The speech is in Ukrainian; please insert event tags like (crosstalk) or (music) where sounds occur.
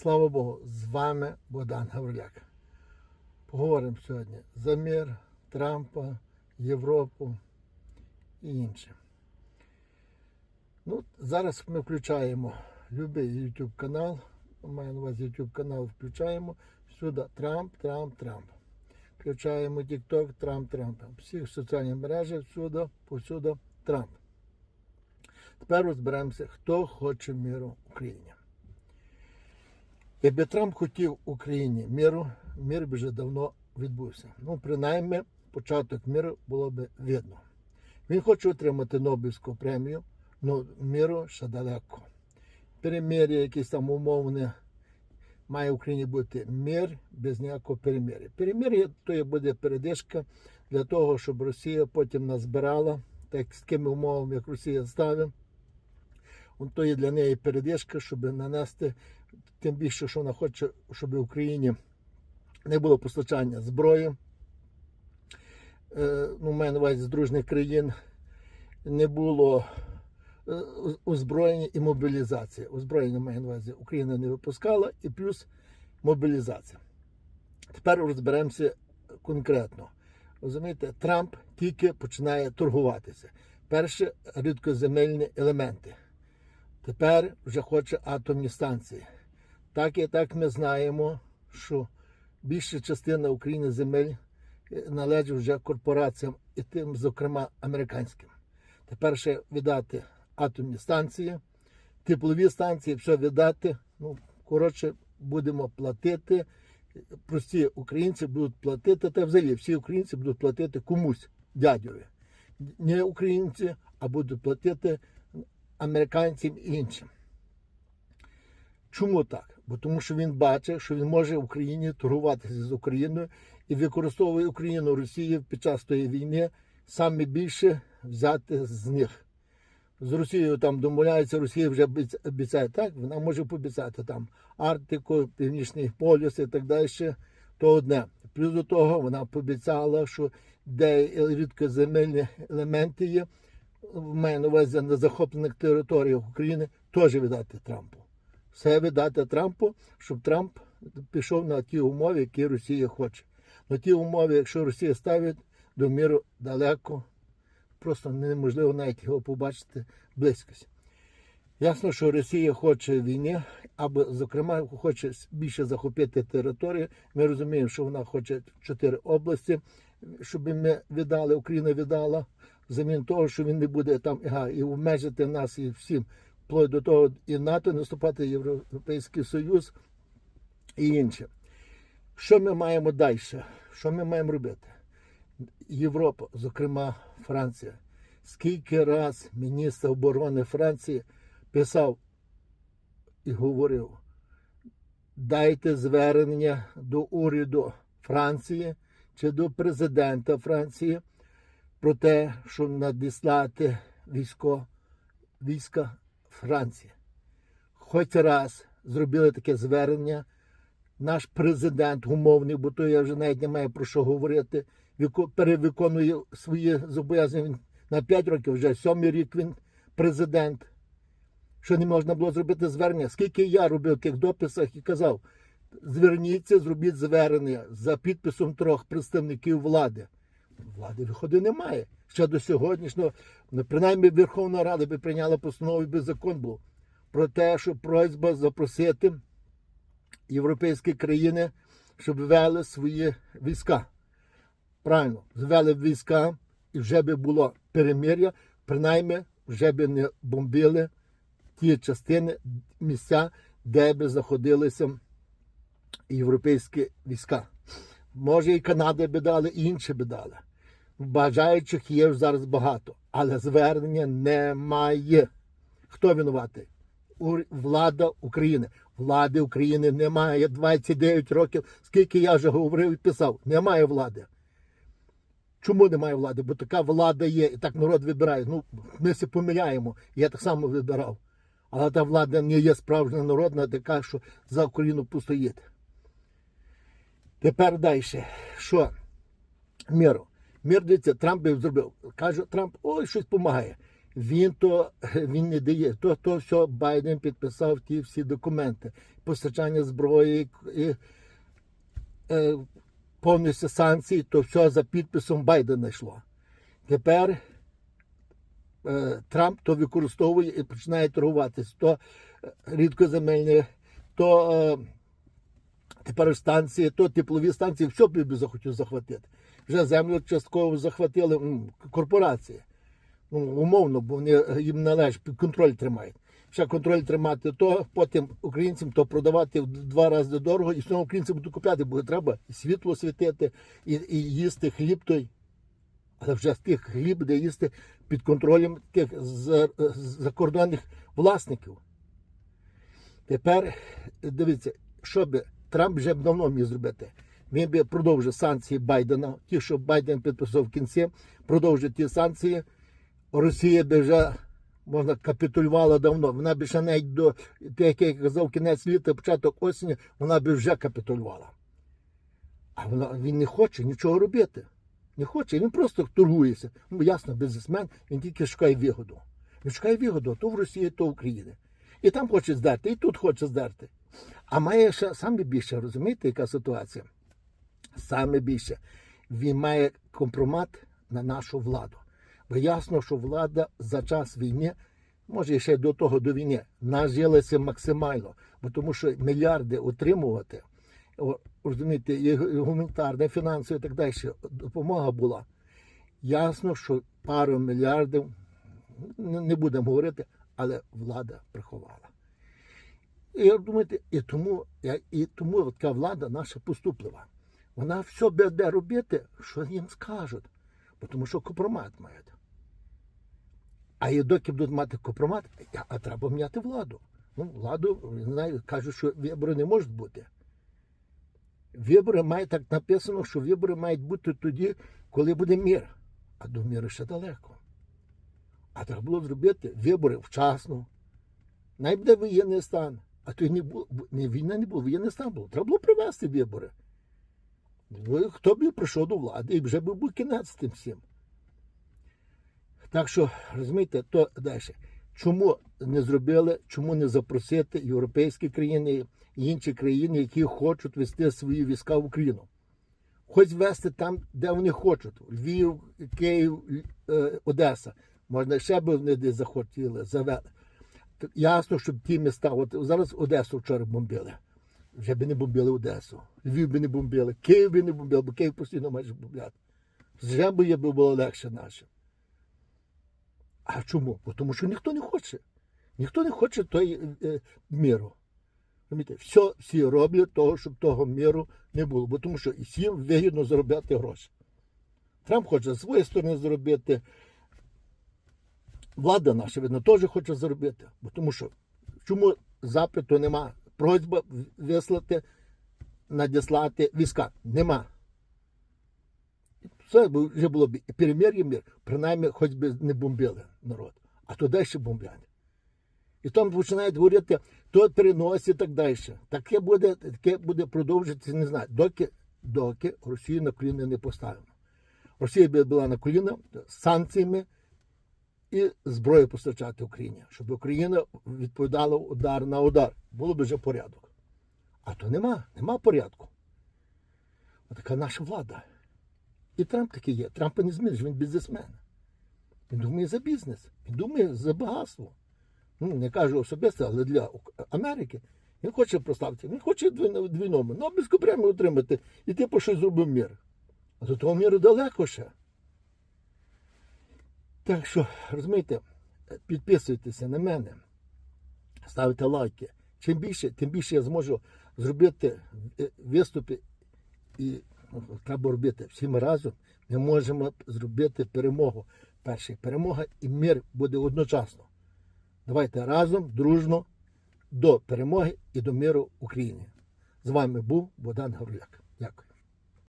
Слава Богу, з вами Богдан Гавриляк. Поговоримо сьогодні за мир, Трампа, Європу і інше. Ну, зараз ми включаємо будь-який YouTube канал. Маю на увазі YouTube канал включаємо. Сюди Трамп, Трамп, Трамп. Включаємо TikTok, Трамп, Трамп. Всіх соціальних мережах всюди, повсюди Трамп. Тепер розберемося, хто хоче миру в Україні. Якби Трамп хотів Україні миру, мир би вже давно відбувся. Ну, принаймні, початок миру було б видно. Він хоче отримати Нобелівську премію, але миру ще далеко. Перемир'я, якісь там умовне, має в Україні бути мир без ніякого перемир'я. Перемир'я то є буде передишка для того, щоб Росія потім назбирала, так з такими умовами, як Росія ставить. То є для неї передишка, щоб нанести, тим більше, що вона хоче, щоб в Україні не було постачання зброї. Е, ну, маю на з дружних країн не було е, озброєння і мобілізації. Озброєння маю увазі Україна не випускала і плюс мобілізація. Тепер розберемося конкретно. Розумієте, Трамп тільки починає торгуватися. Перше рідкоземельні елементи. Тепер вже хоче атомні станції. Так і так ми знаємо, що більша частина України земель е, належить вже корпораціям і тим, зокрема, американським. Тепер ще віддати атомні станції, теплові станції, все віддати. Ну, коротше, будемо платити. Прості українці будуть платити, та взагалі всі українці будуть платити комусь дядьові. Не українці, а будуть платити американцям і іншим. Чому так? Бо тому що він бачить, що він може в Україні торгуватися з Україною і використовує Україну Росію під час тої війни саме більше взяти з них. З Росією там домовляється, Росія вже обіцяє так, вона може пообіцяти там Арктику, Північний полюс і так далі. То одне. Плюс до того вона пообіцяла, що де рідкоземельні елементи є, має на увазі на захоплених територіях України, теж віддати Трампу. Все віддати Трампу, щоб Трамп пішов на ті умови, які Росія хоче. На ті умови, якщо Росія ставить до міру далеко, просто неможливо навіть його побачити близькості. Ясно, що Росія хоче війни, або, зокрема, хоче більше захопити територію. Ми розуміємо, що вона хоче чотири області, щоб ми віддали, Україна віддала, замін того, що він не буде там і обмежити нас і всім, вплоть до того і НАТО, наступати Європейський Союз і інше. Що ми маємо далі? Що ми маємо робити? Європа, зокрема Франція. Скільки раз міністр оборони Франції писав і говорив, дайте звернення до уряду Франції чи до президента Франції про те, щоб надіслати військо, війська Франції. Хоч раз зробили таке звернення. Наш президент умовний, бо то я вже навіть не маю про що говорити, перевиконує свої зобов'язання на 5 років, вже сьомий рік він президент. Що не можна було зробити звернення? Скільки я робив тих дописах і казав, зверніться, зробіть звернення за підписом трьох представників влади. Влади виходу немає. Ще до сьогоднішнього, ну, принаймні Верховна Рада би прийняла постанову, би закон був про те, що просьба запросити європейські країни, щоб ввели свої війська. Правильно, звели війська і вже би було перемир'я, принаймні вже би не бомбили ті частини, місця, де би знаходилися європейські війська. Може, і Канада би дали, і інші би дали. Бажаючих є зараз багато, але звернення немає. Хто винуватий? Влада України. Влади України немає. 29 років, скільки я вже говорив і писав, немає влади. Чому немає влади? Бо така влада є, і так народ вибирає. Ну, ми все помиляємо. Я так само вибирав. Але та влада не є справжня народна, така, що за Україну постоїть. Тепер далі. Що? Миру. Мир дивіться, Трамп би зробив. Каже Трамп, ой, щось допомагає. Він то (laughs) він не дає. То, то все Байден підписав ті всі документи. Постачання зброї і е, повністю санкції, то все за підписом Байдена йшло. Тепер е, Трамп то використовує і починає торгуватись. То е, рідкоземельні, то е, тепер станції, то теплові станції, все б захотів захватити. Вже землю частково захватили корпорації. Ну, умовно, бо вони е, їм належить, контроль тримають. Ще контроль тримати, то потім українцям то продавати в два рази дорого, і знову українцям будуть купляти, бо треба світло світити, і, і їсти хліб той. Але вже з тих хліб, де їсти під контролем тих закордонних власників. Тепер дивіться, що би Трамп вже давно міг зробити. Він би продовжив санкції Байдена, ті, що Байден підписав в кінці, продовжив ті санкції. Росія би вже можна капітулювала давно. Вона б ще навіть до як я казав, кінець літа, початок осені, вона би вже капітулювала. А вона він не хоче нічого робити. Не хоче, він просто торгується. Ну, ясно, бізнесмен, він тільки шукає вигоду. Він шукає вигоду то в Росії, то в Україні. І там хоче здерти, і тут хоче здерти. А має ще саме більше, розумієте, яка ситуація? Саме більше. Він має компромат на нашу владу. Бо ясно, що влада за час війни, може ще до того до війни, нажилася максимально, бо тому що мільярди отримувати, розумієте, і гуманітарна, і фінансова і так далі, допомога була. Ясно, що пару мільярдів, не будемо говорити, але влада приховала. І я думаєте, і тому, і тому така влада наша поступлива. Вона все буде робити, що їм скажуть, тому що компромат мають. А і доки будуть мати компромат, а- треба міняти владу. Ну, владу, знаю, кажуть, що вибори не можуть бути. Вибори мають так написано, що вибори мають бути тоді, коли буде мир. А до миру ще далеко. А треба було зробити вибори вчасно. Най буде воєнний стан. А то не було, не війна не було, воєнний стан був. Треба було провести вибори. Ну, Хто б прийшов до влади, і вже був кінець тим всім. Так що, розумієте, то далі. Чому не зробили, чому не запросити європейські країни і інші країни, які хочуть вести свої війська в Україну? Хоч вести там, де вони хочуть. Львів, Київ, е, Одеса. Можна ще би вони десь захотіли, завели. Ясно, щоб ті міста, от зараз Одесу вчора бомбили. Вже би не бомбили Одесу. Львів би не бомбили, Київ би не бомбили, бо Київ постійно майже бомблять. Вже би було легше нашим. А чому? Бо тому що ніхто не хоче. Ніхто не хоче той е, міру. Розумієте, все всі роблять того, щоб того міру не було. Бо тому що і всім вигідно заробляти гроші. Трамп хоче з своєї сторони зробити. Влада наша, видно, теж хоче заробити. Бо тому що чому запиту нема? Просьба вислати, надіслати війська. Нема. Це вже було б і перемир'я мир, принаймні, хоч би не бомбили народ, а то далі бомблять. І там починають говорити, то переносить і так далі. Таке буде, таке буде продовжуватися, не знаю, доки, доки Росію на коліна не поставимо. Росія була на коліна санкціями і зброю постачати Україні, щоб Україна відповідала удар на удар. Було б вже порядок. А то нема, нема порядку. Отака наша влада. І Трамп такий є. Трампа не зміниш, він бізнесмен. Він думає за бізнес, він думає за багатство. Ну, не кажу особисто, але для Америки. Він хоче прославити, він хоче дві- двійному, ну, без премію отримати, і типу щось зробив мір. А до того міру далеко ще. Так що, розумієте, підписуйтеся на мене, ставте лайки. Чим більше, тим більше я зможу зробити е, виступи і ну, треба робити всі ми разом. Ми можемо зробити перемогу. Перша перемога і мир буде одночасно. Давайте разом, дружно до перемоги і до миру в Україні. З вами був Богдан Горляк. Дякую.